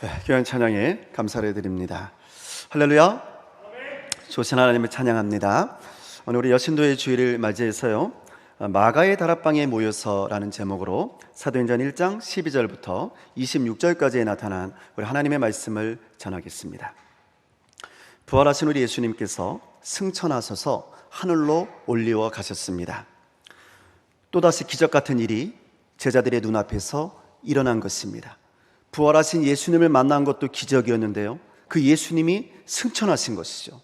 네, 교회 찬양에 감사를 드립니다. 할렐루야. 조신 하나님을 찬양합니다. 오늘 우리 여신도의 주일을 맞이해서요. 마가의 다락방에 모여서라는 제목으로 사도행전 1장 12절부터 26절까지에 나타난 우리 하나님의 말씀을 전하겠습니다. 부활하신 우리 예수님께서 승천하셔서 하늘로 올리워 가셨습니다. 또다시 기적 같은 일이 제자들의 눈앞에서 일어난 것입니다. 부활하신 예수님을 만난 것도 기적이었는데요. 그 예수님이 승천하신 것이죠.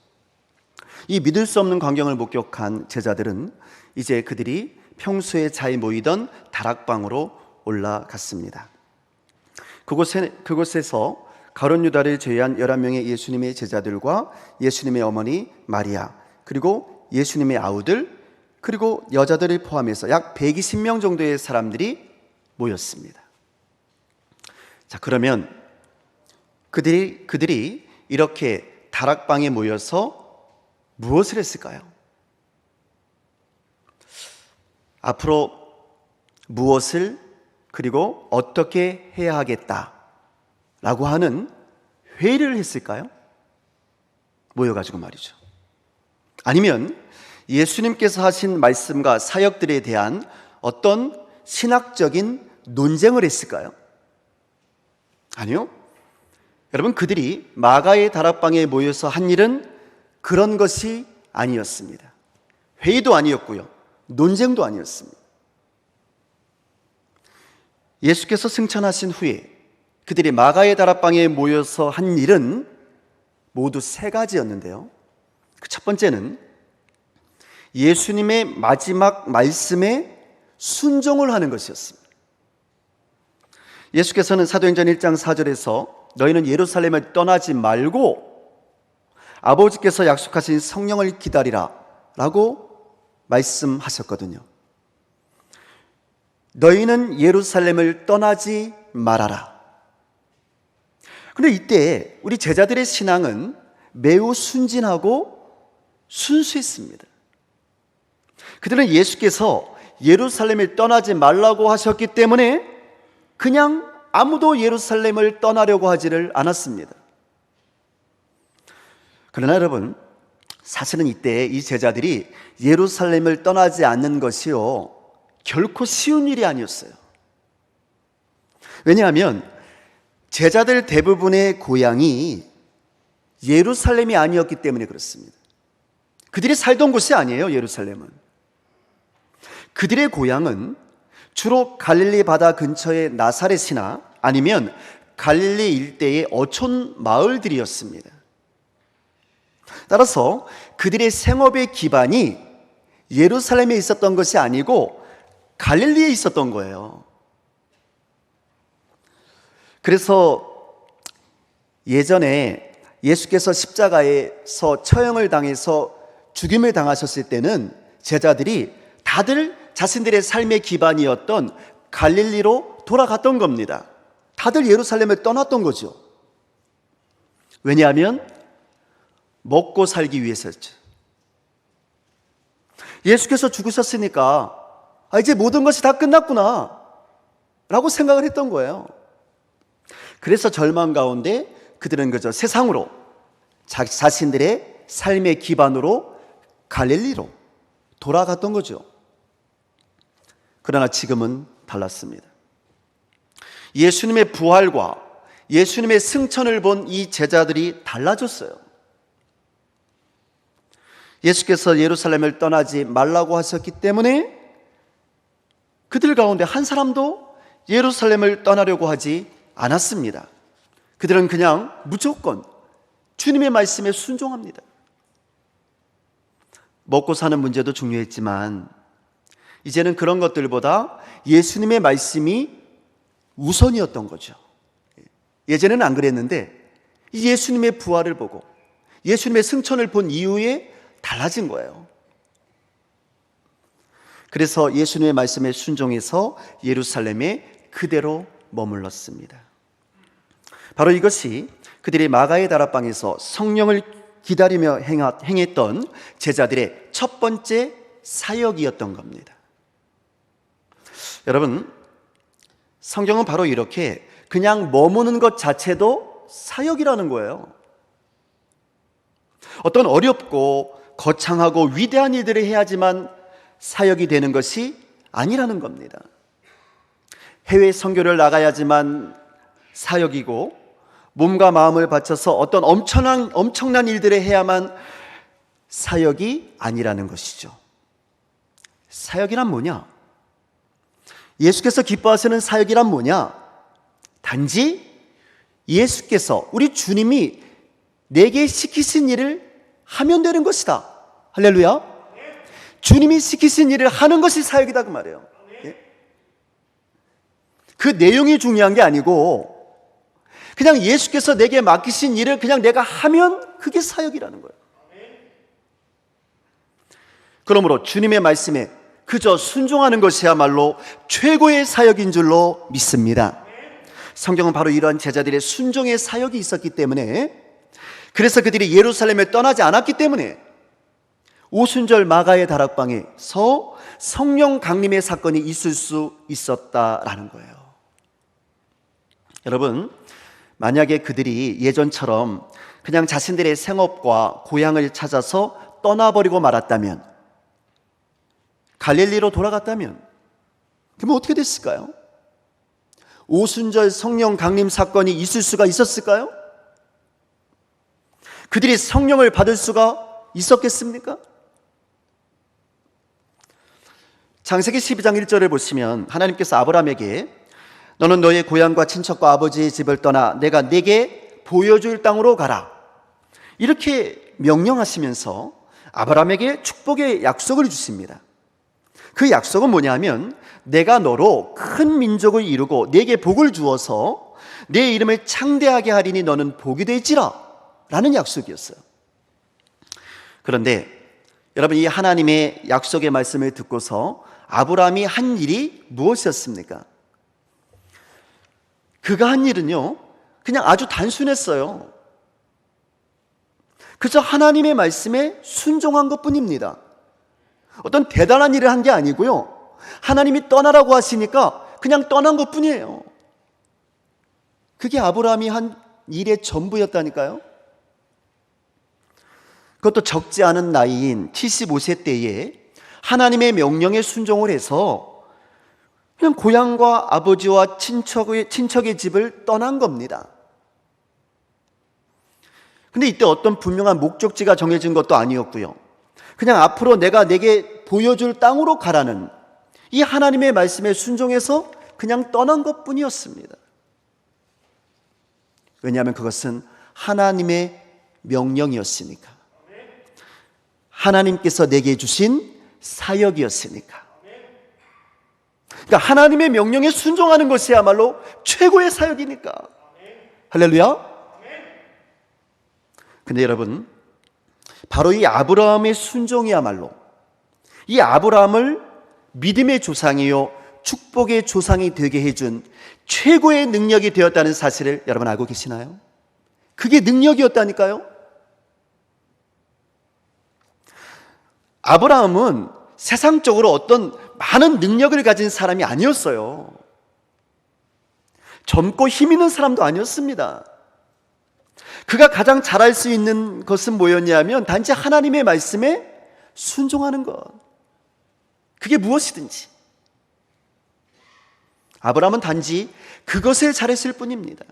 이 믿을 수 없는 광경을 목격한 제자들은 이제 그들이 평소에 잘 모이던 다락방으로 올라갔습니다. 그곳에, 그곳에서 가론 유다를 제외한 11명의 예수님의 제자들과 예수님의 어머니 마리아, 그리고 예수님의 아우들, 그리고 여자들을 포함해서 약 120명 정도의 사람들이 모였습니다. 자, 그러면 그들이, 그들이 이렇게 다락방에 모여서 무엇을 했을까요? 앞으로 무엇을 그리고 어떻게 해야 하겠다 라고 하는 회의를 했을까요? 모여가지고 말이죠. 아니면 예수님께서 하신 말씀과 사역들에 대한 어떤 신학적인 논쟁을 했을까요? 아니요. 여러분, 그들이 마가의 다락방에 모여서 한 일은 그런 것이 아니었습니다. 회의도 아니었고요. 논쟁도 아니었습니다. 예수께서 승천하신 후에 그들이 마가의 다락방에 모여서 한 일은 모두 세 가지였는데요. 그 첫 번째는 예수님의 마지막 말씀에 순종을 하는 것이었습니다. 예수께서는 사도행전 1장 4절에서 너희는 예루살렘을 떠나지 말고 아버지께서 약속하신 성령을 기다리라 라고 말씀하셨거든요. 너희는 예루살렘을 떠나지 말아라. 근데 이때 우리 제자들의 신앙은 매우 순진하고 순수했습니다. 그들은 예수께서 예루살렘을 떠나지 말라고 하셨기 때문에 그냥 아무도 예루살렘을 떠나려고 하지를 않았습니다. 그러나 여러분, 사실은 이때 이 제자들이 예루살렘을 떠나지 않는 것이요. 결코 쉬운 일이 아니었어요. 왜냐하면 제자들 대부분의 고향이 예루살렘이 아니었기 때문에 그렇습니다. 그들이 살던 곳이 아니에요, 예루살렘은. 그들의 고향은 주로 갈릴리 바다 근처의 나사렛이나 아니면 갈릴리 일대의 어촌 마을들이었습니다. 따라서 그들의 생업의 기반이 예루살렘에 있었던 것이 아니고 갈릴리에 있었던 거예요. 그래서 예전에 예수께서 십자가에서 처형을 당해서 죽임을 당하셨을 때는 제자들이 다들 자신들의 삶의 기반이었던 갈릴리로 돌아갔던 겁니다. 다들 예루살렘을 떠났던 거죠. 왜냐하면 먹고 살기 위해서였죠. 예수께서 죽으셨으니까 아, 이제 모든 것이 다 끝났구나 라고 생각을 했던 거예요. 그래서 절망 가운데 그들은 그저 세상으로 자, 자신들의 삶의 기반으로 갈릴리로 돌아갔던 거죠. 그러나 지금은 달랐습니다. 예수님의 부활과 예수님의 승천을 본 이 제자들이 달라졌어요. 예수께서 예루살렘을 떠나지 말라고 하셨기 때문에 그들 가운데 한 사람도 예루살렘을 떠나려고 하지 않았습니다. 그들은 그냥 무조건 주님의 말씀에 순종합니다. 먹고 사는 문제도 중요했지만 이제는 그런 것들보다 예수님의 말씀이 우선이었던 거죠. 예전에는 안 그랬는데 예수님의 부활을 보고 예수님의 승천을 본 이후에 달라진 거예요. 그래서 예수님의 말씀에 순종해서 예루살렘에 그대로 머물렀습니다. 바로 이것이 그들이 마가의 다락방에서 성령을 기다리며 행했던 제자들의 첫 번째 사역이었던 겁니다. 여러분, 성경은 바로 이렇게 그냥 머무는 것 자체도 사역이라는 거예요. 어떤 어렵고 거창하고 위대한 일들을 해야지만 사역이 되는 것이 아니라는 겁니다. 해외 선교를 나가야지만 사역이고 몸과 마음을 바쳐서 어떤 엄청난 엄청난 일들을 해야만 사역이 아니라는 것이죠. 사역이란 뭐냐? 예수께서 기뻐하시는 사역이란 뭐냐? 단지 예수께서 우리 주님이 내게 시키신 일을 하면 되는 것이다. 할렐루야. 주님이 시키신 일을 하는 것이 사역이다 그 말이에요. 예? 그 내용이 중요한 게 아니고 그냥 예수께서 내게 맡기신 일을 그냥 내가 하면 그게 사역이라는 거예요. 그러므로 주님의 말씀에 그저 순종하는 것이야말로 최고의 사역인 줄로 믿습니다. 성경은 바로 이러한 제자들의 순종의 사역이 있었기 때문에 그래서 그들이 예루살렘에 떠나지 않았기 때문에 오순절 마가의 다락방에서 성령 강림의 사건이 있을 수 있었다라는 거예요. 여러분, 만약에 그들이 예전처럼 그냥 자신들의 생업과 고향을 찾아서 떠나버리고 말았다면, 갈릴리로 돌아갔다면, 그러면 어떻게 됐을까요? 오순절 성령 강림 사건이 있을 수가 있었을까요? 그들이 성령을 받을 수가 있었겠습니까? 창세기 12장 1절을 보시면 하나님께서 아브라함에게 너는 너의 고향과 친척과 아버지의 집을 떠나 내가 내게 보여줄 땅으로 가라. 이렇게 명령하시면서 아브라함에게 축복의 약속을 주십니다. 그 약속은 뭐냐면 내가 너로 큰 민족을 이루고 내게 복을 주어서 내 이름을 창대하게 하리니 너는 복이 될지라 라는 약속이었어요. 그런데 여러분 이 하나님의 약속의 말씀을 듣고서 아브라함이 한 일이 무엇이었습니까? 그가 한 일은요, 그냥 아주 단순했어요. 그저 하나님의 말씀에 순종한 것 뿐입니다. 어떤 대단한 일을 한 게 아니고요. 하나님이 떠나라고 하시니까 그냥 떠난 것 뿐이에요. 그게 아브라함이 한 일의 전부였다니까요. 그것도 적지 않은 나이인 75세 때에 하나님의 명령에 순종을 해서 그냥 고향과 아버지와 친척의, 친척의 집을 떠난 겁니다. 근데 이때 어떤 분명한 목적지가 정해진 것도 아니었고요. 그냥 앞으로 내가 내게 보여줄 땅으로 가라는 이 하나님의 말씀에 순종해서 그냥 떠난 것 뿐이었습니다. 왜냐하면 그것은 하나님의 명령이었으니까. 하나님께서 내게 주신 사역이었으니까. 그러니까 하나님의 명령에 순종하는 것이야말로 최고의 사역이니까. 할렐루야. 근데 여러분, 바로 이 아브라함의 순종이야말로 이 아브라함을 믿음의 조상이요 축복의 조상이 되게 해준 최고의 능력이 되었다는 사실을 여러분 알고 계시나요? 그게 능력이었다니까요? 아브라함은 세상적으로 어떤 많은 능력을 가진 사람이 아니었어요. 젊고 힘 있는 사람도 아니었습니다. 그가 가장 잘할 수 있는 것은 뭐였냐면 단지 하나님의 말씀에 순종하는 것. 그게 무엇이든지. 아브라함은 단지 그것을 잘했을 뿐입니다.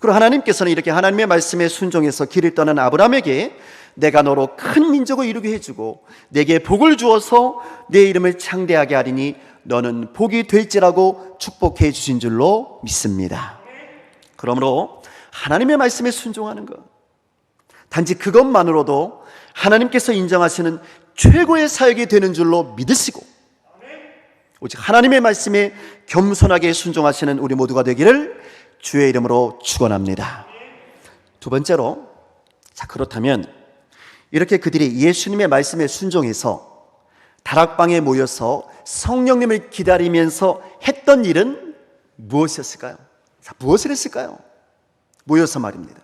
그리고 하나님께서는 이렇게 하나님의 말씀에 순종해서 길을 떠난 아브라함에게 내가 너로 큰 민족을 이루게 해주고 내게 복을 주어서 내 이름을 창대하게 하리니 너는 복이 될지라고 축복해 주신 줄로 믿습니다. 그러므로 하나님의 말씀에 순종하는 것. 단지 그것만으로도 하나님께서 인정하시는 최고의 사역이 되는 줄로 믿으시고 오직 하나님의 말씀에 겸손하게 순종하시는 우리 모두가 되기를 주의 이름으로 축원합니다. 두 번째로 자 그렇다면 이렇게 그들이 예수님의 말씀에 순종해서 다락방에 모여서 성령님을 기다리면서 했던 일은 무엇이었을까요? 자, 무엇을 했을까요? 모여서 말입니다.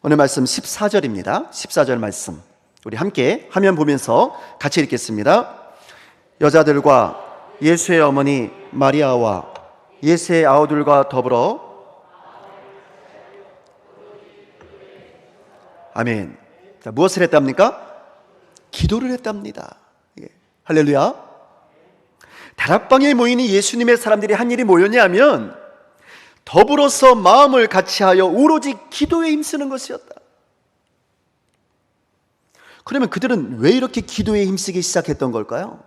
오늘 말씀 14절입니다. 14절 말씀. 우리 함께 화면 보면서 같이 읽겠습니다. 여자들과 예수의 어머니 마리아와 예세 아우들과 더불어 아멘. 자, 무엇을 했답니까? 기도를 했답니다. 예. 할렐루야. 다락방에 모이는 예수님의 사람들이 한 일이 뭐였냐면 더불어서 마음을 같이하여 오로지 기도에 힘쓰는 것이었다. 그러면 그들은 왜 이렇게 기도에 힘쓰기 시작했던 걸까요?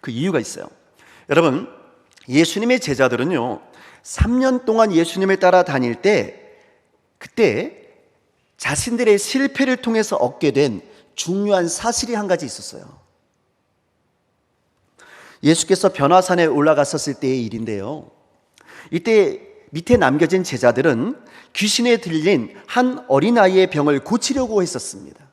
그 이유가 있어요. 여러분, 예수님의 제자들은요, 3년 동안 예수님을 따라 다닐 때, 그때 자신들의 실패를 통해서 얻게 된 중요한 사실이 한 가지 있었어요. 예수께서 변화산에 올라갔었을 때의 일인데요. 이때 밑에 남겨진 제자들은 귀신에 들린 한 어린아이의 병을 고치려고 했었습니다.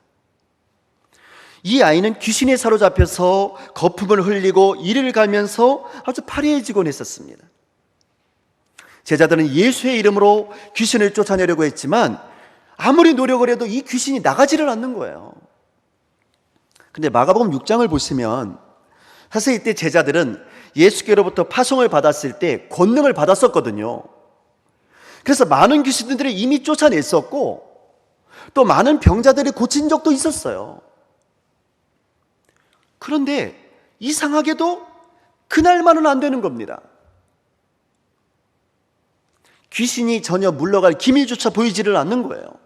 이 아이는 귀신에 사로잡혀서 거품을 흘리고 이를 갈면서 아주 파리해지곤 했었습니다. 제자들은 예수의 이름으로 귀신을 쫓아내려고 했지만 아무리 노력을 해도 이 귀신이 나가지를 않는 거예요. 근데 마가복음 6장을 보시면 사실 이때 제자들은 예수께로부터 파송을 받았을 때 권능을 받았었거든요. 그래서 많은 귀신들을 이미 쫓아냈었고 또 많은 병자들이 고친 적도 있었어요. 그런데 이상하게도 그날만은 안 되는 겁니다. 귀신이 전혀 물러갈 기밀조차 보이지를 않는 거예요.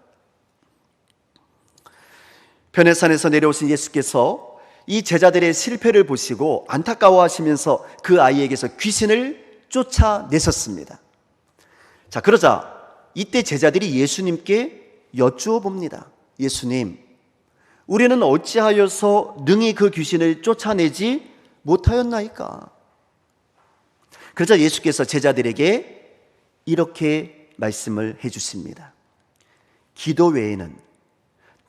변해산에서 내려오신 예수께서 이 제자들의 실패를 보시고 안타까워하시면서 그 아이에게서 귀신을 쫓아내셨습니다. 자, 그러자 이때 제자들이 예수님께 여쭈어 봅니다. 예수님, 우리는 어찌하여서 능히 그 귀신을 쫓아내지 못하였나이까? 그러자 예수께서 제자들에게 이렇게 말씀을 해 주십니다. 기도 외에는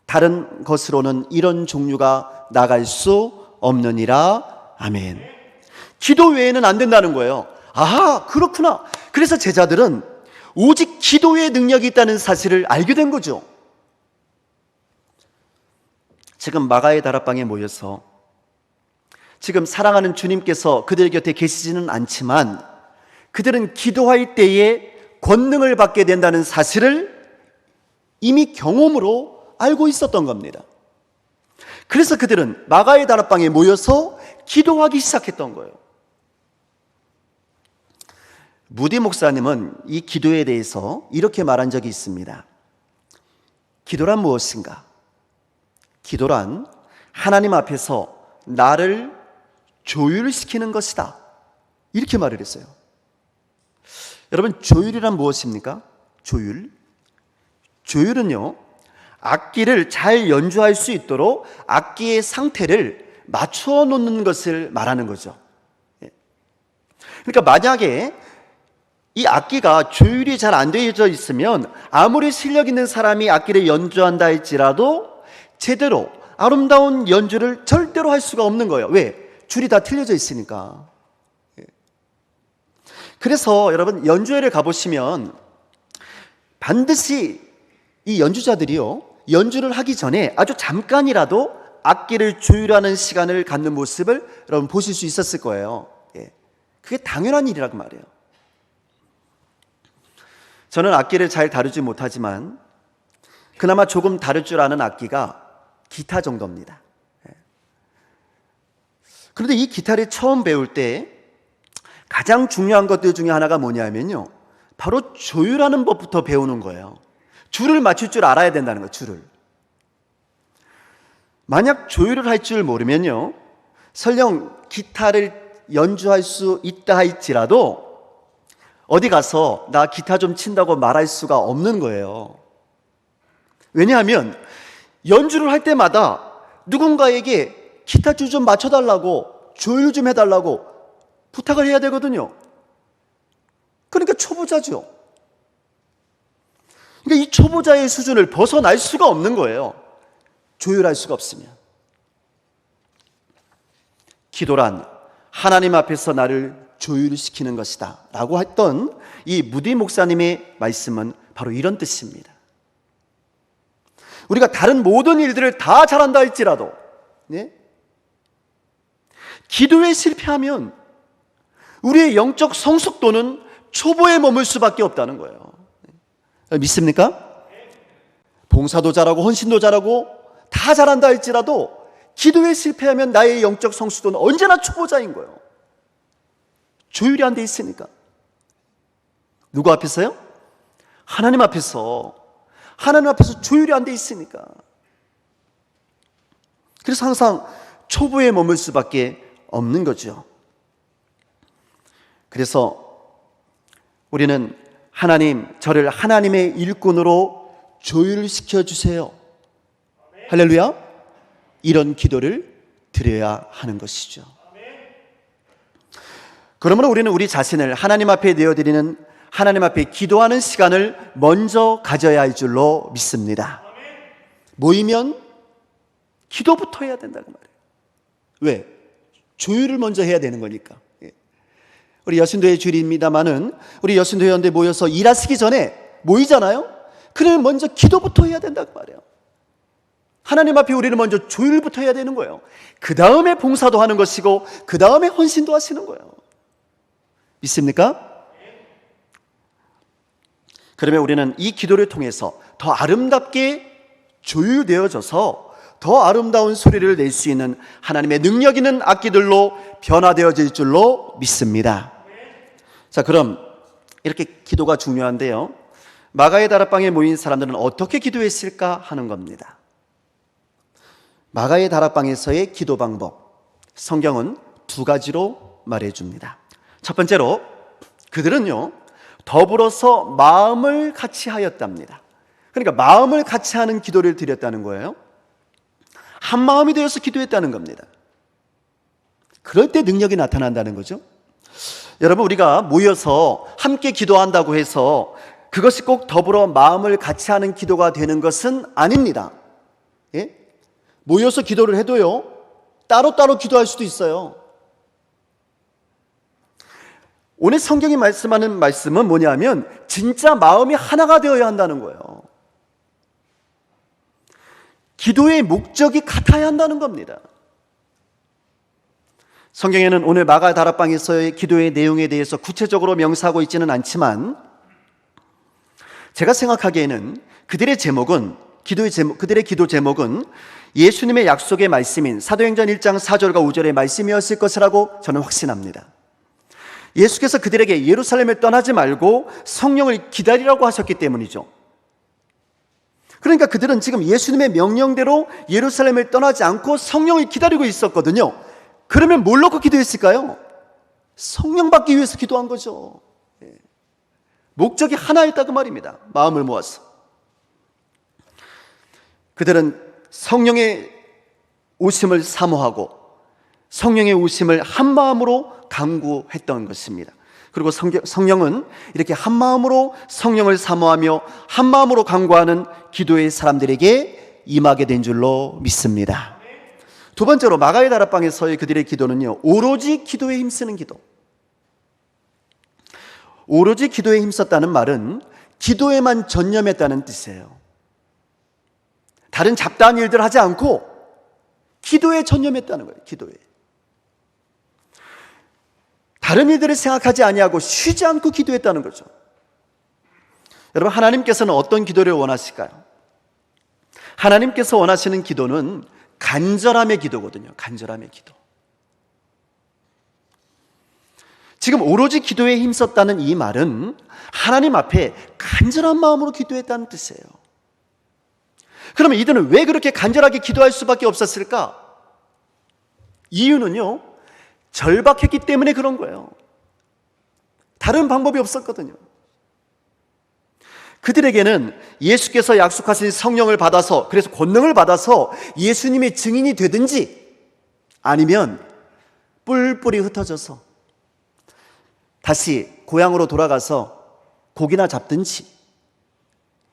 다른 것으로는 이런 종류가 나갈 수 없느니라. 아멘. 기도 외에는 안 된다는 거예요. 아하, 그렇구나. 그래서 제자들은 오직 기도의 능력이 있다는 사실을 알게 된 거죠. 지금 마가의 다락방에 모여서 지금 사랑하는 주님께서 그들 곁에 계시지는 않지만 그들은 기도할 때에 권능을 받게 된다는 사실을 이미 경험으로 알고 있었던 겁니다. 그래서 그들은 마가의 다락방에 모여서 기도하기 시작했던 거예요. 무디 목사님은 이 기도에 대해서 이렇게 말한 적이 있습니다. 기도란 무엇인가? 기도란 하나님 앞에서 나를 조율시키는 것이다. 이렇게 말을 했어요. 여러분, 조율이란 무엇입니까? 조율. 조율은요, 악기를 잘 연주할 수 있도록 악기의 상태를 맞추어 놓는 것을 말하는 거죠. 예. 그러니까 만약에 이 악기가 조율이 잘 안 되어져 있으면 아무리 실력 있는 사람이 악기를 연주한다 할지라도 제대로 아름다운 연주를 절대로 할 수가 없는 거예요. 왜? 줄이 다 틀려져 있으니까. 예. 그래서 여러분 연주회를 가보시면 반드시 이 연주자들이요 연주를 하기 전에 아주 잠깐이라도 악기를 조율하는 시간을 갖는 모습을 여러분 보실 수 있었을 거예요. 예. 그게 당연한 일이라고 말이에요. 저는 악기를 잘 다루지 못하지만 그나마 조금 다룰 줄 아는 악기가 기타 정도입니다. 예. 그런데 이 기타를 처음 배울 때 가장 중요한 것들 중에 하나가 뭐냐면요. 바로 조율하는 법부터 배우는 거예요. 줄을 맞출 줄 알아야 된다는 거예요, 줄을. 만약 조율을 할 줄 모르면요. 설령 기타를 연주할 수 있다 할지라도 어디 가서 나 기타 좀 친다고 말할 수가 없는 거예요. 왜냐하면 연주를 할 때마다 누군가에게 기타 줄 좀 맞춰달라고 조율 좀 해달라고 부탁을 해야 되거든요. 그러니까 초보자죠. 그러니까 이 초보자의 수준을 벗어날 수가 없는 거예요. 조율할 수가 없으면. 기도란 하나님 앞에서 나를 조율시키는 것이다. 라고 했던 이 무디 목사님의 말씀은 바로 이런 뜻입니다. 우리가 다른 모든 일들을 다 잘한다 할지라도, 네? 기도에 실패하면 우리의 영적 성숙도는 초보에 머물 수밖에 없다는 거예요. 믿습니까? 봉사도 잘하고 헌신도 잘하고 다 잘한다 할지라도 기도에 실패하면 나의 영적 성숙도는 언제나 초보자인 거예요. 조율이 안 돼 있으니까. 누구 앞에서요? 하나님 앞에서. 하나님 앞에서 조율이 안 돼 있으니까. 그래서 항상 초보에 머물 수밖에 없는 거죠. 그래서 우리는 하나님, 저를 하나님의 일꾼으로 조율시켜 주세요. 할렐루야. 이런 기도를 드려야 하는 것이죠. 그러므로 우리는 우리 자신을 하나님 앞에 내어드리는 하나님 앞에 기도하는 시간을 먼저 가져야 할 줄로 믿습니다. 모이면 기도부터 해야 된다는 말이에요. 왜? 조율을 먼저 해야 되는 거니까. 예. 우리 여신도의 주일입니다만은 우리 여신도 회원들 모여서 일하시기 전에 모이잖아요. 그러면 먼저 기도부터 해야 된다고 말이에요. 하나님 앞에 우리는 먼저 조율부터 해야 되는 거예요. 그 다음에 봉사도 하는 것이고 그 다음에 헌신도 하시는 거예요. 믿습니까? 그러면 우리는 이 기도를 통해서 더 아름답게 조율되어져서 더 아름다운 소리를 낼 수 있는 하나님의 능력 있는 악기들로 변화되어질 줄로 믿습니다. 자, 그럼 이렇게 기도가 중요한데요. 마가의 다락방에 모인 사람들은 어떻게 기도했을까 하는 겁니다. 마가의 다락방에서의 기도 방법. 성경은 두 가지로 말해 줍니다. 첫 번째로 그들은요, 더불어서 마음을 같이 하였답니다. 그러니까 마음을 같이 하는 기도를 드렸다는 거예요. 한 마음이 되어서 기도했다는 겁니다. 그럴 때 능력이 나타난다는 거죠. 여러분, 우리가 모여서 함께 기도한다고 해서 그것이 꼭 더불어 마음을 같이 하는 기도가 되는 것은 아닙니다. 예? 모여서 기도를 해도요, 따로따로 기도할 수도 있어요. 오늘 성경이 말씀하는 말씀은 뭐냐면, 진짜 마음이 하나가 되어야 한다는 거예요. 기도의 목적이 같아야 한다는 겁니다. 성경에는 오늘 마가 다락방에서의 기도의 내용에 대해서 구체적으로 명사하고 있지는 않지만 제가 생각하기에는 그들의 제목은 기도의 제목, 그들의 기도 제목은 예수님의 약속의 말씀인 사도행전 1장 4절과 5절의 말씀이었을 것이라고 저는 확신합니다. 예수께서 그들에게 예루살렘을 떠나지 말고 성령을 기다리라고 하셨기 때문이죠. 그러니까 그들은 지금 예수님의 명령대로 예루살렘을 떠나지 않고 성령을 기다리고 있었거든요. 그러면 뭘 놓고 기도했을까요? 성령 받기 위해서 기도한 거죠. 예. 목적이 하나였다고 말입니다. 마음을 모아서. 그들은 성령의 오심을 사모하고 성령의 오심을 한 마음으로 강구했던 것입니다. 그리고 성령, 은 이렇게 한 마음으로 성령을 사모하며 한 마음으로 강구하는 기도의 사람들에게 임하게 된 줄로 믿습니다. 두 번째로 마가의 다락방에서의 그들의 기도는요, 오로지 기도에 힘쓰는 기도. 오로지 기도에 힘썼다는 말은 기도에만 전념했다는 뜻이에요. 다른 잡다한 일들 하지 않고 기도에 전념했다는 거예요. 기도에. 다른 일들을 생각하지 아니하고 쉬지 않고 기도했다는 거죠. 여러분 하나님께서는 어떤 기도를 원하실까요? 하나님께서 원하시는 기도는 간절함의 기도거든요. 간절함의 기도. 지금 오로지 기도에 힘썼다는 이 말은 하나님 앞에 간절한 마음으로 기도했다는 뜻이에요. 그러면 이들은 왜 그렇게 간절하게 기도할 수밖에 없었을까? 이유는요, 절박했기 때문에 그런 거예요. 다른 방법이 없었거든요. 그들에게는 예수께서 약속하신 성령을 받아서 그래서 권능을 받아서 예수님의 증인이 되든지 아니면 뿔뿔이 흩어져서 다시 고향으로 돌아가서 고기나 잡든지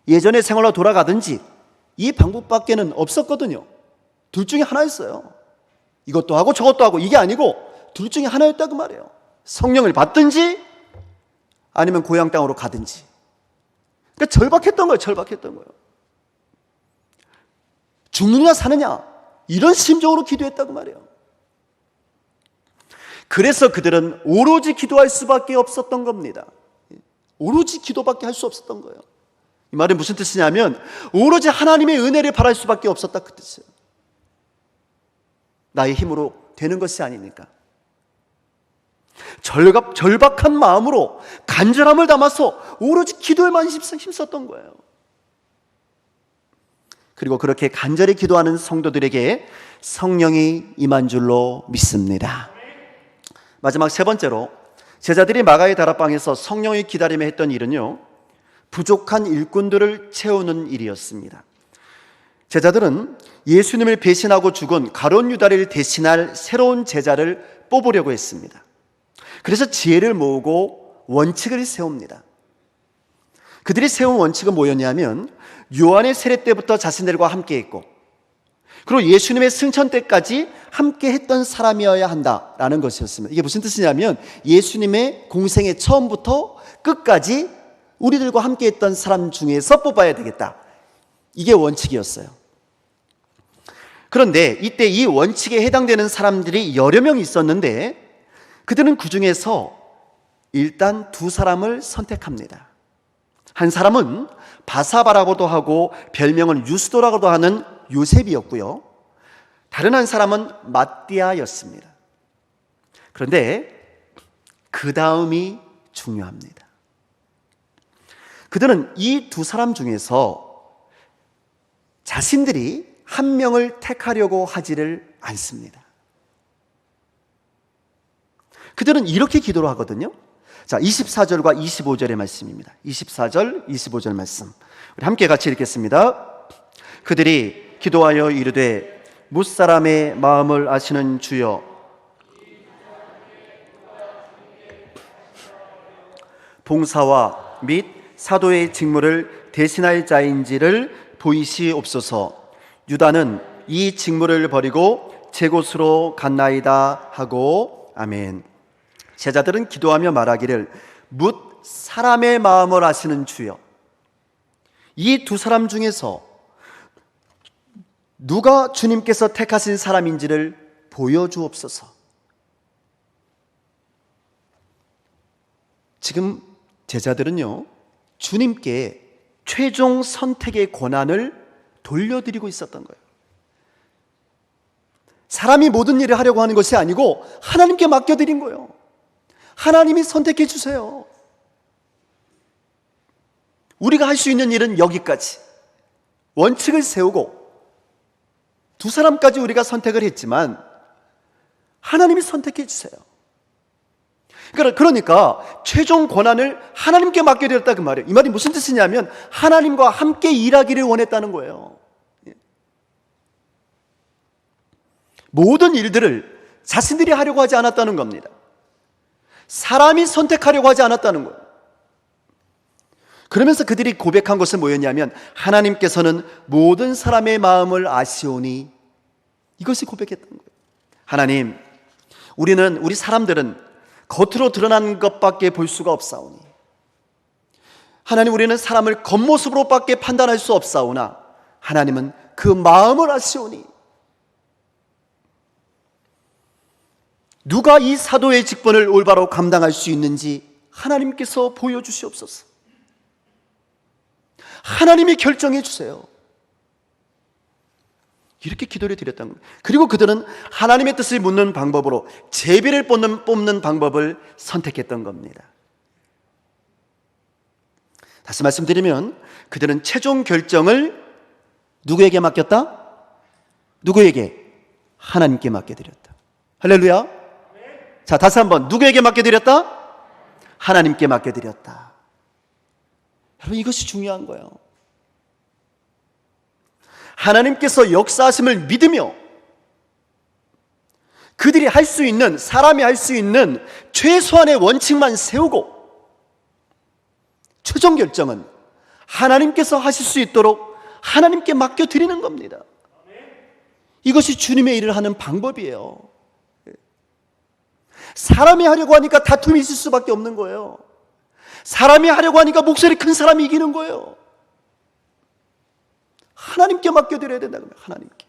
예전의 생활로 돌아가든지 이 방법밖에는 없었거든요. 둘 중에 하나였어요. 이것도 하고 저것도 하고 이게 아니고 둘 중에 하나였다고 말해요. 성령을 받든지 아니면 고향 땅으로 가든지. 그러니까 절박했던 거예요. 절박했던 거예요. 죽느냐 사느냐 이런 심정으로 기도했다고 말해요. 그래서 그들은 오로지 기도할 수밖에 없었던 겁니다. 오로지 기도밖에 할 수 없었던 거예요. 이 말은 무슨 뜻이냐면 오로지 하나님의 은혜를 바랄 수밖에 없었다 그 뜻이에요. 나의 힘으로 되는 것이 아니니까. 절박, 절박한 마음으로 간절함을 담아서 오로지 기도에만 힘썼던 거예요. 그리고 그렇게 간절히 기도하는 성도들에게 성령이 임한 줄로 믿습니다. 마지막 세 번째로 제자들이 마가의 다락방에서 성령의 기다림에 했던 일은요. 부족한 일꾼들을 채우는 일이었습니다. 제자들은 예수님을 배신하고 죽은 가론 유다를 대신할 새로운 제자를 뽑으려고 했습니다. 그래서 지혜를 모으고 원칙을 세웁니다. 그들이 세운 원칙은 뭐였냐면 요한의 세례 때부터 자신들과 함께 했고 그리고 예수님의 승천 때까지 함께 했던 사람이어야 한다라는 것이었습니다. 이게 무슨 뜻이냐면 예수님의 공생의 처음부터 끝까지 우리들과 함께 했던 사람 중에서 뽑아야 되겠다. 이게 원칙이었어요. 그런데 이때 이 원칙에 해당되는 사람들이 여러 명 있었는데 그들은 그 중에서 일단 두 사람을 선택합니다. 한 사람은 바사바라고도 하고 별명은 유스도라고도 하는 요셉이었고요. 다른 한 사람은 마띠아였습니다. 그런데 그 다음이 중요합니다. 그들은 이 두 사람 중에서 자신들이 한 명을 택하려고 하지를 않습니다. 그들은 이렇게 기도를 하거든요. 자, 24절과 25절의 말씀입니다. 24절, 25절 말씀. 우리 함께 같이 읽겠습니다. 그들이 기도하여 이르되 무사람의 마음을 아시는 주여 봉사와 및 사도의 직무를 대신할 자인지를 보이시옵소서. 유다는 이 직무를 버리고 제 곳으로 갔나이다 하고 아멘. 제자들은 기도하며 말하기를 묻 사람의 마음을 아시는 주여. 이 두 사람 중에서 누가 주님께서 택하신 사람인지를 보여주옵소서. 지금 제자들은요, 주님께 최종 선택의 권한을 돌려드리고 있었던 거예요. 사람이 모든 일을 하려고 하는 것이 아니고 하나님께 맡겨드린 거예요. 하나님이 선택해 주세요. 우리가 할 수 있는 일은 여기까지. 원칙을 세우고 두 사람까지 우리가 선택을 했지만 하나님이 선택해 주세요. 그러니까, 그러니까 최종 권한을 하나님께 맡겨드렸다 그 말이에요. 이 말이 무슨 뜻이냐면 하나님과 함께 일하기를 원했다는 거예요. 예. 모든 일들을 자신들이 하려고 하지 않았다는 겁니다. 사람이 선택하려고 하지 않았다는 거예요. 그러면서 그들이 고백한 것은 뭐였냐면 하나님께서는 모든 사람의 마음을 아시오니 이것이 고백했던 거예요. 하나님, 우리는 우리 사람들은 겉으로 드러난 것밖에 볼 수가 없사오니 하나님 우리는 사람을 겉모습으로밖에 판단할 수 없사오나 하나님은 그 마음을 아시오니 누가 이 사도의 직분을 올바로 감당할 수 있는지 하나님께서 보여주시옵소서. 하나님이 결정해 주세요. 이렇게 기도를 드렸던 겁니다. 그리고 그들은 하나님의 뜻을 묻는 방법으로 제비를 뽑는, 뽑는 방법을 선택했던 겁니다. 다시 말씀드리면 그들은 최종 결정을 누구에게 맡겼다? 누구에게? 하나님께 맡겨드렸다. 할렐루야. 자, 다시 한번 누구에게 맡겨드렸다? 하나님께 맡겨드렸다. 여러분 이것이 중요한 거예요. 하나님께서 역사하심을 믿으며 그들이 할 수 있는, 사람이 할 수 있는 최소한의 원칙만 세우고 최종 결정은 하나님께서 하실 수 있도록 하나님께 맡겨 드리는 겁니다. 이것이 주님의 일을 하는 방법이에요. 사람이 하려고 하니까 다툼이 있을 수밖에 없는 거예요. 사람이 하려고 하니까 목소리 큰 사람이 이기는 거예요. 하나님께 맡겨드려야 거예요. 하나님께.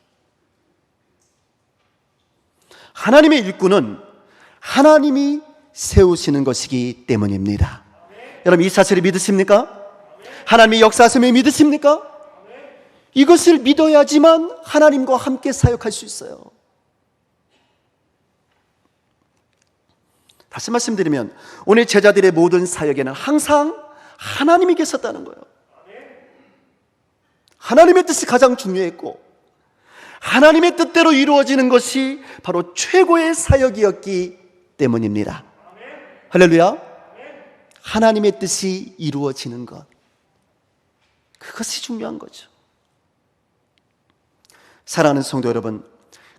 하나님의 일꾼은 하나님이 세우시는 것이기 때문입니다. 여러분 이 사실을 믿으십니까? 하나님의 역사하심을 믿으십니까? 이것을 믿어야지만 하나님과 함께 사역할 수 있어요. 다시 말씀드리면 오늘 제자들의 모든 사역에는 항상 하나님이 계셨다는 거예요. 하나님의 뜻이 가장 중요했고 하나님의 뜻대로 이루어지는 것이 바로 최고의 사역이었기 때문입니다. 할렐루야. 하나님의 뜻이 이루어지는 것. 그것이 중요한 거죠. 사랑하는 성도 여러분,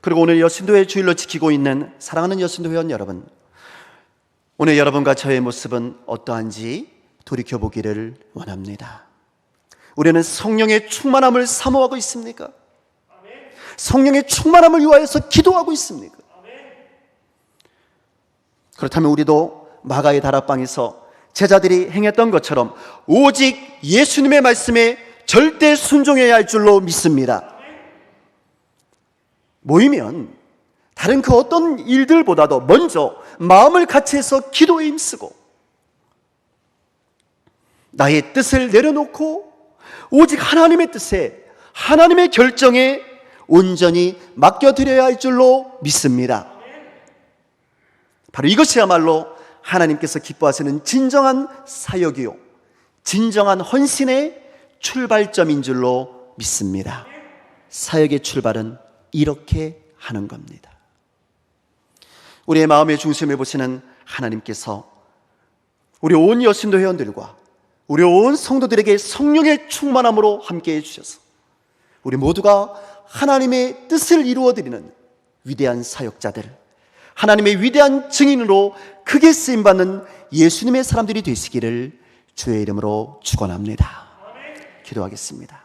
그리고 오늘 여신도의 주일로 지키고 있는 사랑하는 여신도 회원 여러분, 오늘 여러분과 저의 모습은 어떠한지 돌이켜보기를 원합니다. 우리는 성령의 충만함을 사모하고 있습니까? 성령의 충만함을 위하여서 기도하고 있습니까? 그렇다면 우리도 마가의 다락방에서 제자들이 행했던 것처럼 오직 예수님의 말씀에 절대 순종해야 할 줄로 믿습니다. 모이면 다른 그 어떤 일들보다도 먼저 마음을 같이 해서 기도에 힘쓰고 나의 뜻을 내려놓고 오직 하나님의 뜻에 하나님의 결정에 온전히 맡겨드려야 할 줄로 믿습니다. 바로 이것이야말로 하나님께서 기뻐하시는 진정한 사역이요. 진정한 헌신의 출발점인 줄로 믿습니다. 사역의 출발은 이렇게 하는 겁니다. 우리의 마음의 중심을 보시는 하나님께서 우리 온 여신도 회원들과 우리 온 성도들에게 성령의 충만함으로 함께 해주셔서 우리 모두가 하나님의 뜻을 이루어드리는 위대한 사역자들, 하나님의 위대한 증인으로 크게 쓰임받는 예수님의 사람들이 되시기를 주의 이름으로 축원합니다. 기도하겠습니다.